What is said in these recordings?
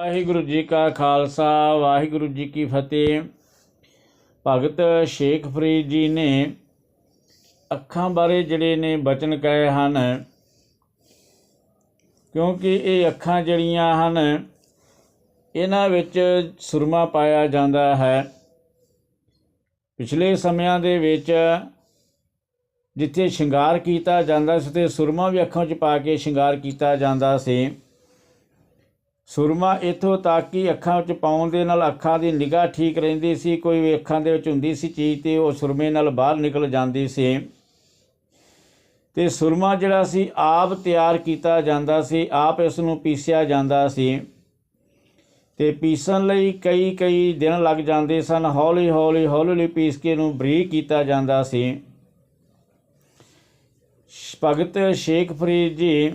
ਵਾਹਿਗੁਰੂ ਜੀ ਕਾ ਖਾਲਸਾ, ਵਾਹਿਗੁਰੂ ਜੀ ਕੀ ਫਤਿਹ। ਭਗਤ ਸ਼ੇਖ ਫਰੀਦ ਜੀ ਨੇ ਅੱਖਾਂ ਬਾਰੇ ਜਿਹੜੇ ਨੇ ਬਚਨ ਕਹੇ ਹਨ, ਕਿਉਂਕਿ ਇਹ ਅੱਖਾਂ ਜਿਹੜੀਆਂ ਹਨ, ਇਹਨਾਂ ਵਿੱਚ ਸੁਰਮਾ ਪਾਇਆ ਜਾਂਦਾ ਹੈ। ਪਿਛਲੇ ਸਮਿਆਂ ਦੇ ਵਿੱਚ ਜਿੱਥੇ ਸ਼ਿੰਗਾਰ ਕੀਤਾ ਜਾਂਦਾ ਸੀ, ਤੇ ਸੁਰਮਾ ਵੀ ਅੱਖਾਂ 'ਚ ਪਾ ਕੇ ਸ਼ਿੰਗਾਰ ਕੀਤਾ ਜਾਂਦਾ ਸੀ। ਸੁਰਮਾ ਇਥੋਂ ਤੱਕ ਕਿ ਅੱਖਾਂ ਵਿੱਚ ਪਾਉਣ ਦੇ ਨਾਲ ਅੱਖਾਂ ਦੀ ਨਿਗਾਹ ਠੀਕ ਰਹਿੰਦੀ ਸੀ, ਕੋਈ ਵੀ ਅੱਖਾਂ ਦੇ ਵਿੱਚ ਹੁੰਦੀ ਸੀ ਚੀਜ਼ ਤੇ ਉਹ ਸੁਰਮੇ ਨਾਲ ਬਾਹਰ ਨਿਕਲ ਜਾਂਦੀ ਸੀ। ਤੇ ਸੁਰਮਾ ਜਿਹੜਾ ਸੀ, ਆਪ ਤਿਆਰ ਕੀਤਾ ਜਾਂਦਾ ਸੀ, ਆਪ ਇਸ ਨੂੰ ਪੀਸਿਆ ਜਾਂਦਾ ਸੀ। ਤੇ ਪੀਸਣ ਲਈ ਕਈ ਕਈ ਦਿਨ ਲੱਗ ਜਾਂਦੇ ਸਨ, ਹੌਲੀ ਹੌਲੀ ਹੌਲੀ ਹੌਲੀ ਪੀਸ ਕੇ ਇਹਨੂੰ ਬਰੀਕ ਕੀਤਾ ਜਾਂਦਾ ਸੀ। ਭਗਤ ਸ਼ੇਖ ਫਰੀਦ ਜੀ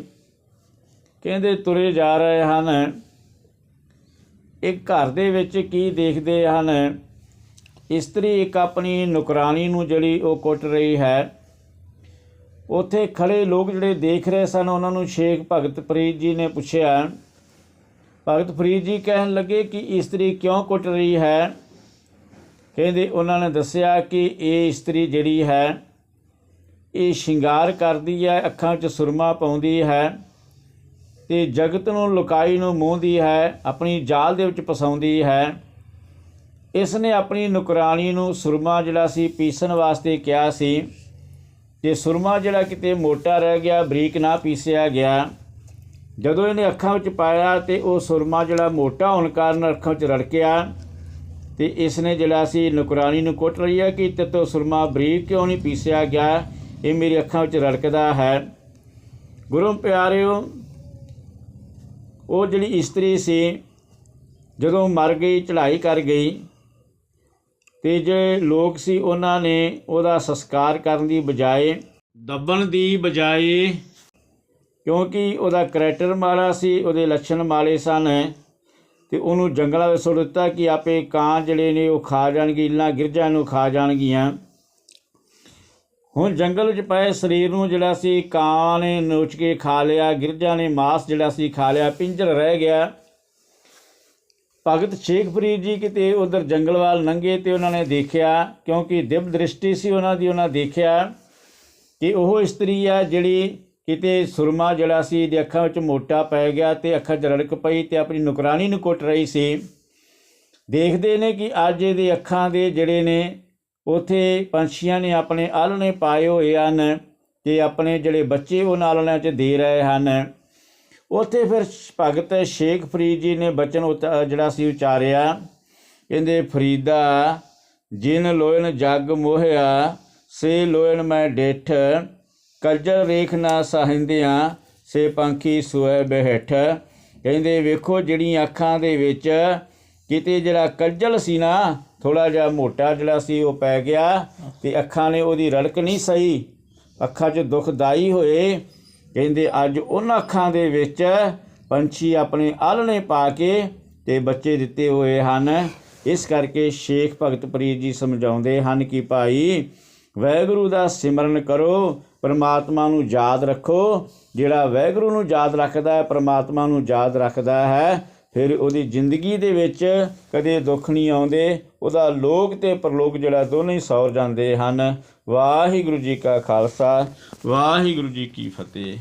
ਕਹਿੰਦੇ ਤੁਰੇ ਜਾ ਰਹੇ ਹਨ। ਇੱਕ ਘਰ ਦੇ ਵਿੱਚ ਕੀ ਦੇਖਦੇ ਹਨ? ਇਸਤਰੀ ਇੱਕ ਆਪਣੀ ਨੁਕਰਾਨੀ ਨੂੰ ਜਿਹੜੀ ਉਹ ਕੁੱਟ ਰਹੀ ਹੈ। ਉੱਥੇ ਖੜੇ ਲੋਕ ਜਿਹੜੇ ਦੇਖ ਰਹੇ ਸਨ, ਉਹਨਾਂ ਨੂੰ ਸ਼ੇਖ ਭਗਤ ਫਰੀਦ ਜੀ ਨੇ ਪੁੱਛਿਆ। ਭਗਤ ਫਰੀਦ ਜੀ ਕਹਿਣ ਲੱਗੇ ਕਿ ਇਸਤਰੀ ਕਿਉਂ ਕੁੱਟ ਰਹੀ ਹੈ? ਕਹਿੰਦੇ ਉਹਨਾਂ ਨੇ ਦੱਸਿਆ ਕਿ ਇਹ ਇਸਤਰੀ ਜਿਹੜੀ ਹੈ, ਇਹ ਸ਼ਿੰਗਾਰ ਕਰਦੀ ਹੈ, ਅੱਖਾਂ 'ਚ ਸੁਰਮਾ ਪਾਉਂਦੀ ਹੈ। ਤੇ ਜਗਤ ਨੂੰ ਲੁਕਾਈ ਨੂੰ ਮੋਹਦੀ ਹੈ, ਆਪਣੀ ਜਾਲ ਦੇ ਵਿੱਚ ਫਸਾਉਂਦੀ ਹੈ। ਇਸ ਨੇ ਆਪਣੀ ਨੁਕਰਾਨੀ ਨੂੰ ਸੁਰਮਾ ਜਿਹੜਾ ਸੀ, ਪੀਸਣ ਵਾਸਤੇ ਕਿਹਾ ਸੀ। ਤੇ ਸੁਰਮਾ ਜਿਹੜਾ ਕਿਤੇ ਮੋਟਾ ਰਹਿ ਗਿਆ, ਬਰੀਕ ਨਾ ਪੀਸਿਆ ਗਿਆ, ਜਦੋਂ ਇਹਨੇ ਅੱਖਾਂ ਵਿੱਚ ਪਾਇਆ ਤੇ ਉਹ ਸੁਰਮਾ ਜਿਹੜਾ ਮੋਟਾ ਹੋਣ ਕਾਰਨ ਅੱਖਾਂ ਵਿੱਚ ਰੜਕਿਆ, ਤੇ ਇਸ ਨੇ ਜਿਹੜਾ ਸੀ ਨੁਕਰਾਨੀ ਨੂੰ ਕੁੱਟ ਰਹੀ ਹੈ ਕਿ ਤੇ ਤੋਂ ਸੁਰਮਾ ਬਰੀਕ ਕਿਉਂ ਨਹੀਂ ਪੀਸਿਆ ਗਿਆ, ਇਹ ਮੇਰੀ ਅੱਖਾਂ ਵਿੱਚ ਰੜਕਦਾ ਹੈ। ਗੁਰੂ ਪਿਆਰਿਓ ਉਹ ਜਿਹੜੀ ਇਸਤਰੀ ਸੀ, ਜਦੋਂ ਮਰ ਗਈ, ਚੜ੍ਹਾਈ ਕਰ ਗਈ, ਤੇ ਜਿਹੜੇ ਲੋਕ ਸੀ, ਉਹਨਾਂ ਨੇ ਉਹਦਾ ਸੰਸਕਾਰ ਕਰਨ ਦੀ ਬਜਾਏ ਦੱਬਣ ਦੀ ਬਜਾਏ, ਕਿਉਂਕਿ ਉਹਦਾ ਕਰੈਕਟਰ ਮਾੜਾ ਸੀ, ਉਹਦੇ ਲੱਛਣ ਮਾੜੇ ਸਨ, ਤੇ ਉਹਨੂੰ ਜੰਗਲਾਂ ਵਿੱਚ ਸੁੱਟ ਦਿੱਤਾ ਕਿ ਆਪੇ ਕਾਂ ਜਿਹੜੇ ਨੇ ਉਹ ਖਾ ਜਾਣਗੇ ਇਲਾਂ ਗਿਰਜਾਂ ਨੂੰ ਖਾ ਜਾਣਗੀਆਂ। ਹੁਣ ਜੰਗਲ ਵਿੱਚ ਪਏ ਸਰੀਰ ਨੂੰ ਜਿਹੜਾ ਸੀ ਕਾਂ ਨੇ ਨੋਚ ਕੇ ਖਾ ਲਿਆ, ਗਿਰਜਾ ਨੇ ਮਾਸ ਜਿਹੜਾ ਸੀ ਖਾ ਲਿਆ, ਪਿੰਜਰ ਰਹਿ ਗਿਆ। ਭਗਤ ਸ਼ੇਖ ਫਰੀਦ ਜੀ ਕਿਤੇ ਉਧਰ ਜੰਗਲ ਵੱਲ ਲੰਘੇ ਤੇ ਉਹਨਾਂ ਨੇ ਦੇਖਿਆ, ਕਿਉਂਕਿ ਦਿਵ ਦ੍ਰਿਸ਼ਟੀ ਸੀ ਉਹਨਾਂ ਦੀ, ਉਹਨਾਂ ਦੇਖਿਆ ਕਿ ਉਹ ਇਸਤਰੀ ਆ ਜਿਹੜੀ ਕਿਤੇ ਸੁਰਮਾ ਜਿਹੜਾ ਸੀ ਇਹਦੀ ਅੱਖਾਂ ਵਿੱਚ ਮੋਟਾ ਪੈ ਗਿਆ ਤੇ ਅੱਖਾਂ 'ਚ ਰੜਕ ਪਈ ਤੇ ਆਪਣੀ ਨੁਕਰਾਨੀ ਨੂੰ ਕੁੱਟ ਰਹੀ ਸੀ। ਦੇਖਦੇ ਨੇ ਕਿ ਅੱਜ ਇਹਦੇ ਅੱਖਾਂ ਦੇ ਜਿਹੜੇ ਨੇ ਉੱਥੇ ਪੰਛੀਆਂ ਨੇ ਆਪਣੇ ਆਲਣੇ ਪਾਏ ਹੋਏ ਹਨ ਤੇ ਆਪਣੇ ਜਿਹੜੇ ਬੱਚੇ ਉਹ ਆਲਣਿਆਂ 'ਚ ਦੇ ਰਹੇ ਹਨ। ਉੱਥੇ ਫਿਰ ਭਗਤ ਸ਼ੇਖ ਫਰੀਦ ਜੀ ਨੇ ਬਚਨ ਉਤਾ- ਜਿਹੜਾ ਸੀ ਉਚਾਰਿਆ। ਕਹਿੰਦੇ, ਫਰੀਦਾ, ਜਿਨ ਲੋਇਨ ਜਗ ਮੋਹਿਆ, ਸੇ ਲੋਇਨ ਮੈਂ ਡੇਠ। ਕਜਲ ਰੇਖ ਨਾ ਸਹਿੰਦਿਆਂ, ਸੇ ਪੰਖੀ ਸੋਏ ਬਹਿਠ। ਕਹਿੰਦੇ, ਵੇਖੋ ਜਿਹੜੀਆਂ ਅੱਖਾਂ ਦੇ ਵਿੱਚ ਕਿਤੇ ਜਿਹੜਾ ਕੱਜਲ ਸੀ ਨਾ ਥੋੜਾ ਜਿਹਾ ਮੋਟਾ ਜਿਹੜਾ ਸੀ, ਉਹ ਪੈ ਗਿਆ ਤੇ ਅੱਖਾਂ ਨੇ ਉਹਦੀ ਰੜਕ ਨਹੀਂ ਸਹੀ। ਅੱਖਾਂ 'ਚ ਦੁਖਦਾਈ ਹੋਏ। ਕਹਿੰਦੇ, ਅੱਜ ਉਹਨਾਂ ਅੱਖਾਂ ਦੇ ਵਿੱਚ ਪੰਛੀ ਆਪਣੇ ਆਲਣੇ ਪਾ ਕੇ ਤੇ ਬੱਚੇ ਦਿੱਤੇ ਹੋਏ ਹਨ। ਇਸ ਕਰਕੇ ਸ਼ੇਖ ਭਗਤ ਫਰੀਦ ਜੀ ਸਮਝਾਉਂਦੇ ਹਨ ਕਿ ਭਾਈ ਵਾਹਿਗੁਰੂ ਦਾ ਸਿਮਰਨ ਕਰੋ, ਪਰਮਾਤਮਾ ਨੂੰ ਯਾਦ ਰੱਖੋ। ਜਿਹੜਾ ਵੈਗੁਰੂ ਨੂੰ ਯਾਦ ਰੱਖਦਾ ਹੈ, ਪਰਮਾਤਮਾ ਨੂੰ ਯਾਦ ਰੱਖਦਾ ਹੈ। ਫਿਰ ਉਹਦੀ ਜ਼ਿੰਦਗੀ ਦੇ ਵਿੱਚ ਕਦੇ ਦੁੱਖ ਨਹੀਂ ਆਉਂਦੇ, ਉਹਦਾ ਲੋਕ ਤੇ ਪਰਲੋਕ ਜਿਹੜਾ ਦੋਨੇ ਹੀ ਸੌਰ ਜਾਂਦੇ ਹਨ। ਵਾਹਿਗੁਰੂ ਜੀ ਕਾ ਖਾਲਸਾ, ਵਾਹਿਗੁਰੂ ਜੀ ਕੀ ਫਤਿਹ।